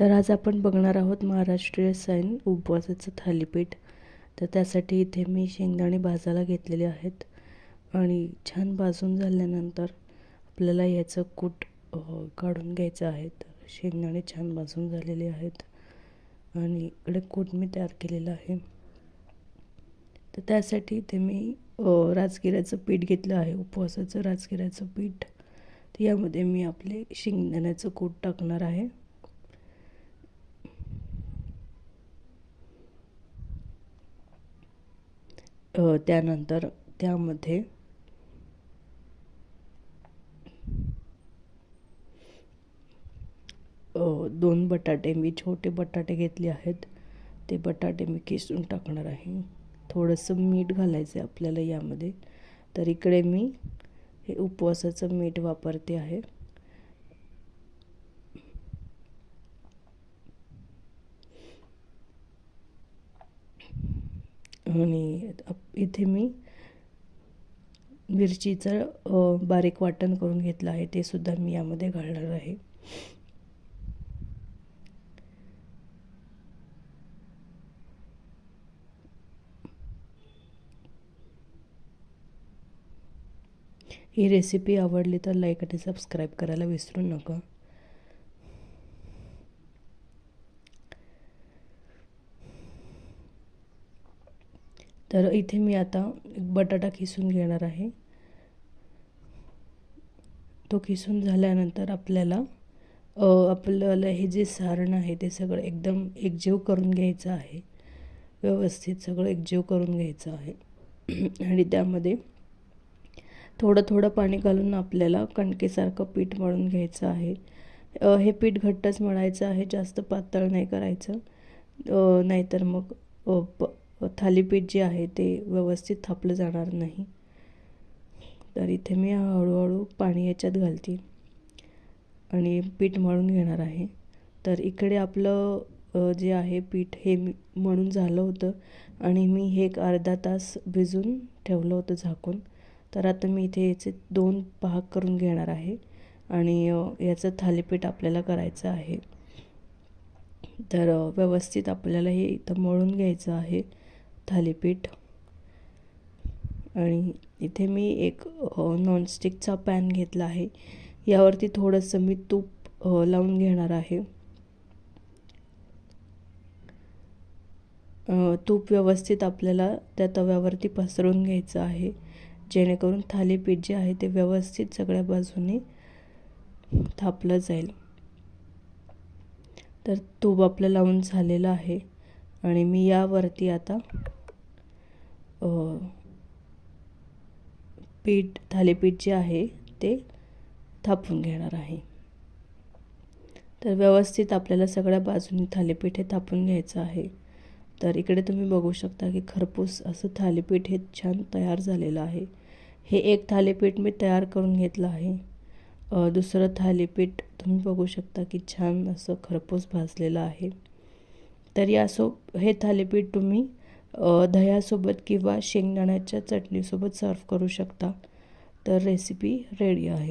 तर आज आपण बघणार आहोत महाराष्ट्रीय सण उपवासाचं थालीपीठ. तर त्यासाठी इथे मी शेंगदाणे भाजायला घेतलेले आहेत. आणि छान भाजून झाल्यानंतर आपल्याला याचं कूट काढून घ्यायचं आहे. तर शेंगदाणे छान भाजून झालेले आहेत. आणि इकडे कूट मी तयार केलेलं आहे. तर त्यासाठी इथे मी राजगिऱ्याचं पीठ घेतलं आहे. उपवासाचं राजगिऱ्याचं पीठ. तर यामध्ये मी आपले शेंगदाण्याचं कूट टाकणार आहे. त्यानंतर त्यामध्ये दोन बटाटे मी छोटे बटाटे घेतले आहेत. ते बटाटे मी किसून टाकणार आहे. थोडंसं मीठ घालायचं आहे आपल्याला यामध्ये. तर इकडे मी हे उपवासाचं मीठ वापरते आहे. आणि इथे मी मिरचीचं बारीक वाटण करून घेतलं आहे ते सुद्धा मी यामध्ये घालणार आहे. ही रेसिपी आवडली तर लाईक आणि सबस्क्राईब करायला विसरू नका. तर इथे मी आता बटाटा किसून घेणार आहे. तो किसून झाल्यानंतर आपल्याला आपल्याला हे जे सारण आहे ते सगळं एकदम एकजीव करून घ्यायचं आहे. व्यवस्थित सगळं एकजीव करून घ्यायचं आहे. आणि त्यामध्ये थोडं थोडं पाणी घालून आपल्याला कणकेसारखं पीठ मळून घ्यायचं आहे. हे पीठ घट्टच मळायचं आहे जास्त पातळ नाही करायचं. नाहीतर मग प थालीपीठ जे आहे ते व्यवस्थित थापलं जाणार नाही. तर इथे मी हळूहळू पाणी याच्यात घालते आणि पीठ मळून घेणार आहे. तर इकडे आपलं जे आहे पीठ हे मी मळून झालं होतं आणि मी हे एक अर्धा तास भिजून ठेवलं होतं झाकून. तर आता मी इथे याचे दोन भाग करून घेणार आहे आणि याचं थालीपीठ आपल्याला करायचं आहे. तर व्यवस्थित आपल्याला हे इथं मळून घ्यायचं आहे. थालीपीठ. आणि इथे मी एक नॉनस्टिकचा पॅन घेतला आहे. यावरती थोडंसं मी तूप लावून घेणार आहे. तूप व्यवस्थित आपल्याला त्या तव्यावरती पसरवून घ्यायचं आहे. जेणेकरून थालीपीठ जे आहे ते व्यवस्थित सगळ्या बाजूने थापलं जाईल. तर तूप आपलं लावून झालेलं आहे. आणि मी यावरती आता पीठ थालीपीठ जे आहे ते थापून घेणार आहे. तर व्यवस्थित आपल्याला सगळ्या बाजूनी थालीपीठ हे थापून घ्यायचं आहे. तर इकडे तुम्ही बघू शकता की खरपूस असं थालीपीठ हे छान तयार झालेलं आहे. हे एक थालीपीठ मी तयार करून घेतलं आहे. दुसरं थालीपीठ तुम्ही बघू शकता की छान असं खरपूस भाजलेलं आहे. तर असो हे थालीपीठ तुम्ही दह्यासोबत किंवा शेंगदाण्याच्या चटणीसोबत सर्व करू शकता. तर रेसिपी रेडी आहे.